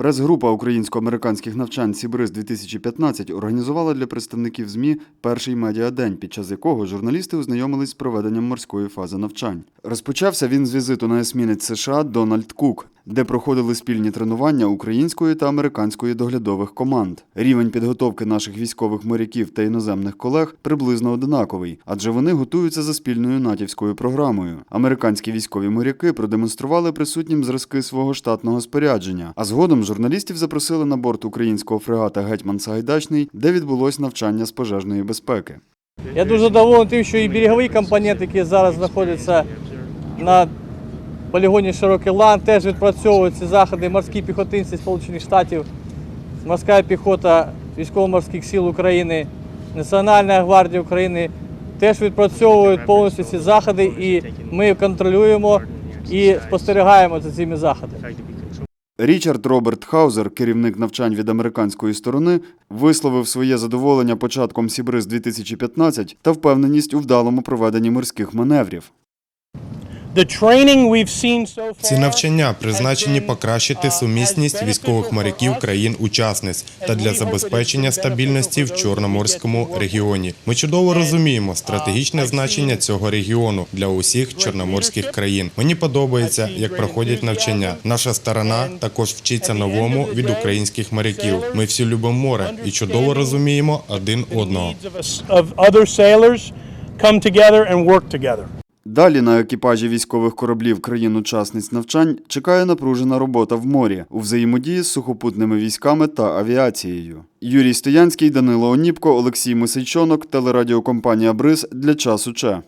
Прес-група українсько-американських навчань Сібриз 2015 організувала для представників ЗМІ перший медіадень, під час якого журналісти ознайомились з проведенням морської фази навчань. Розпочався він з візиту на есмінець США Дональд Кук, де проходили спільні тренування української та американської доглядових команд. Рівень підготовки наших військових моряків та іноземних колег приблизно однаковий, адже вони готуються за спільною натівською програмою. Американські військові моряки продемонстрували присутнім зразки свого штатного спорядження, а згодом журналістів запросили на борт українського фрегата Гетьман Сагайдачний, де відбулось навчання з пожежної безпеки. Я дуже задоволений тим, що і береговий компонент, який зараз знаходиться на полігоні Широкий Лан, теж відпрацьовують ці заходи морські піхотинці Сполучених Штатів, морська піхота військово-морських сил України, Національна гвардія України теж відпрацьовують повністю ці заходи, і ми контролюємо і спостерігаємо за цими заходами. Річард Роберт Хаузер, керівник навчань від американської сторони, висловив своє задоволення початком Сібриз 2015 та впевненість у вдалому проведенні морських маневрів. Ці навчання призначені покращити сумісність військових моряків країн-учасниць та для забезпечення стабільності в Чорноморському регіоні. Ми чудово розуміємо стратегічне значення цього регіону для усіх чорноморських країн. Мені подобається, як проходять навчання. Наша сторона також вчиться новому від українських моряків. Ми всі любимо море і чудово розуміємо один одного. Далі на екіпажі військових кораблів країн-учасниць навчань чекає напружена робота в морі у взаємодії з сухопутними військами та авіацією. Юрій Стоянський, Данило Оніпко, Олексій Мисичонок, телерадіокомпанія Бриз для часу Че.